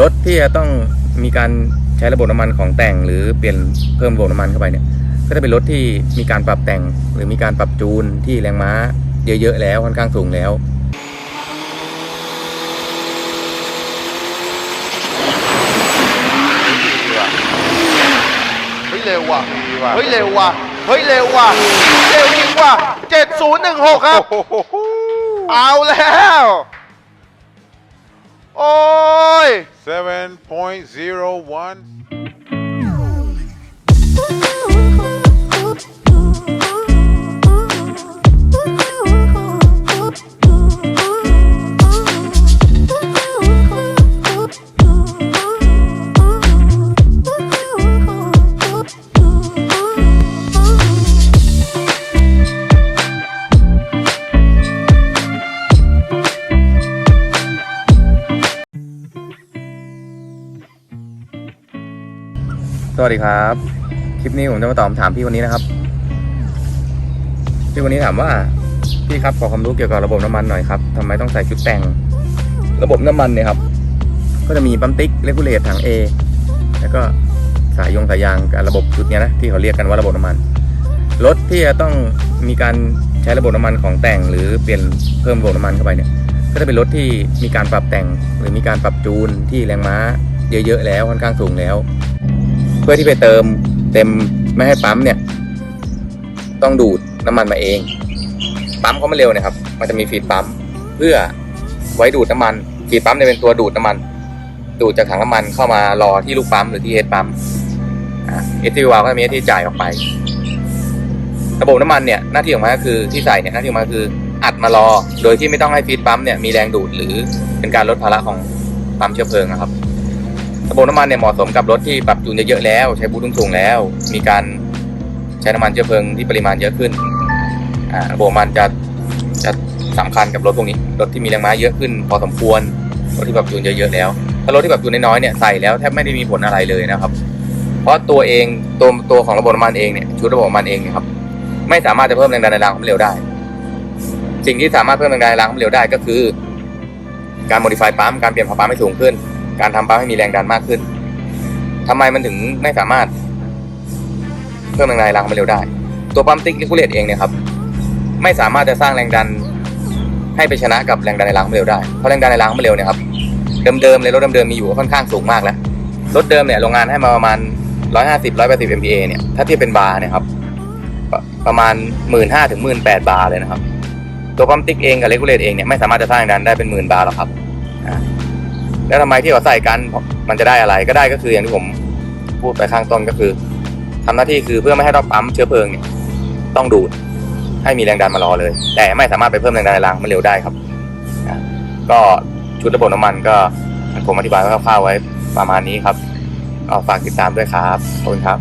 รถที่จะต้องมีการใช้ระบบน้ำมันของแต่ง หรือเปลี่ยนเพิ่มระบบน้ำมันเข้าไปเนี่ยก็จะเป็นรถที่มีการปรับแต่ง หรือมีการปรับจูนที่แรงม้าเยอะๆแล้วค่อนข้างสูงแล้วเฮ้ยเร็วว่ะดีว่ะเฮ้ยเร็วว่ะเฮ้ยเร็วว่ะเร็วจริงว่ะ7016 ครับโอ้โหเอาแล้ว โอ้ย 7.01 สวัสดีครับ คลิปนี้ผมจะมาตอบคำถามพี่คนนี้นะครับ พี่คนนี้ถามว่า พี่ครับขอความรู้เกี่ยวกับระบบน้ำมันหน่อยครับทำไมต้องใส่ชุดแต่ง ระบบน้ำมันเนี่ยครับ ก็จะมีปั๊มติ๊กเลกูเลตถัง A แล้วก็สายยงสายยางกับระบบชุดเนี้ยนะที่เขาเรียกกันว่าระบบน้ำมัน รถที่จะต้องมีการใช้ระบบน้ำมันของแต่ง หรือเปลี่ยนเพิ่มระบบน้ำมันเข้าไปเนี่ย ก็จะเป็นรถที่มีการปรับแต่ง หรือมีการปรับจูนที่แรงม้าเยอะๆแล้วค่อนข้างสูงแล้ว เพื่อที่ไปเติมเต็มไม่ให้ปั๊มเนี่ย ต้องดูดน้ำมันมาเอง ปั๊มเขาไม่เร็วนะครับ มันจะมีฟีดปั๊มเพื่อไว้ดูดน้ำมันฟีดปั๊มเนี่ยเป็นตัวดูดน้ำมัน ดูดจากถังน้ำมันเข้ามารอที่ลูกปั๊มหรือที่เฮดปั๊มเอทีวาก็มีหน้าที่จ่ายออกไป ระบบน้ำมันเนี่ยหน้าที่ของมันก็คือที่ใส่เนี่ยหน้าที่ของมันก็คืออัดมารอ โดยที่ไม่ต้องให้ฟีดปั๊มเนี่ยมีแรงดูดหรือเป็นการลดภาระของปั๊มเชื้อเพลิงนะครับ ระบบน้ำมันเนี่ยเหมาะสมกับรถที่ปรับจูนเยอะๆแล้ว ใช้บูทสูงๆแล้ว มีการใช้น้ำมันเชื้อเพลิงที่ปริมาณเยอะขึ้นระบบมันจะจะสำคัญกับรถพวกนี้ รถที่มีแรงม้าเยอะขึ้น พอสมควร รถที่ปรับจูนเยอะๆแล้วถ้ารถที่ปรับจูนน้อยๆเนี่ยใส่แล้วแทบไม่ได้มีผลอะไรเลยนะครับ เพราะตัวเองตัวตัวของระบบน้ำมันเองเนี่ยชุดระบบน้ำมันเองเนยครับ ไม่สามารถจะเพิ่มแรงดันในรางความเร็วได้ สิ่งที่สามารถเพิ่มแรงดันในรางความเร็วได้ก็คือ การโมดิฟายปั๊มการเปลี่ยนผ่าปั๊มให้สูงขึ้น การทำปั๊มให้มีแรงดันมากขึ้นทำไมมันถึงไม่สามารถเพิ่มแรงดันในรางความเร็วได้ ตัวปั๊มติ๊กลิคูเลตเองเนี่ยครับไม่สามารถจะสร้างแรงดันให้ไปชนะกับแรงดันในรางความเร็วได้เพราะแรงดันในรางความเร็วเนี่ยครับเดิมๆเลยรถเดิมๆมีอยู่ค่อนข้างสูงมากแล้วรถเดิมเนี่ยโรงงานให้มาประมาณ 150 180 MPa เนี่ยถ้าเทียบเป็นบาร์เนี่ยครับประมาณ 15,000ถึง18,000บาร์เลยนะครับ ตัวปั๊มติ๊กเองกับเลกูเลตเองเนี่ยไม่สามารถจะสร้างแรงดันได้เป็นหมื่นบาร์หรอกครับอ่า แล้วทำไมที่เขาใส่กันมันจะได้อะไรก็ได้ก็คืออย่างที่ผมพูดไปข้างต้นก็คือทำหน้าที่คือเพื่อไม่ให้รอบปั๊มเชื้อเพลิงเนี่ยต้องดูดให้มีแรงดันมารอเลย แต่ไม่สามารถไปเพิ่มแรงดันในรางมันเร็วได้ครับก็ชุดระบบน้ำมันก็ผมอธิบายคร่าวๆไว้ประมาณนี้ครับก็ฝากติดตามด้วยครับขอบคุณครับ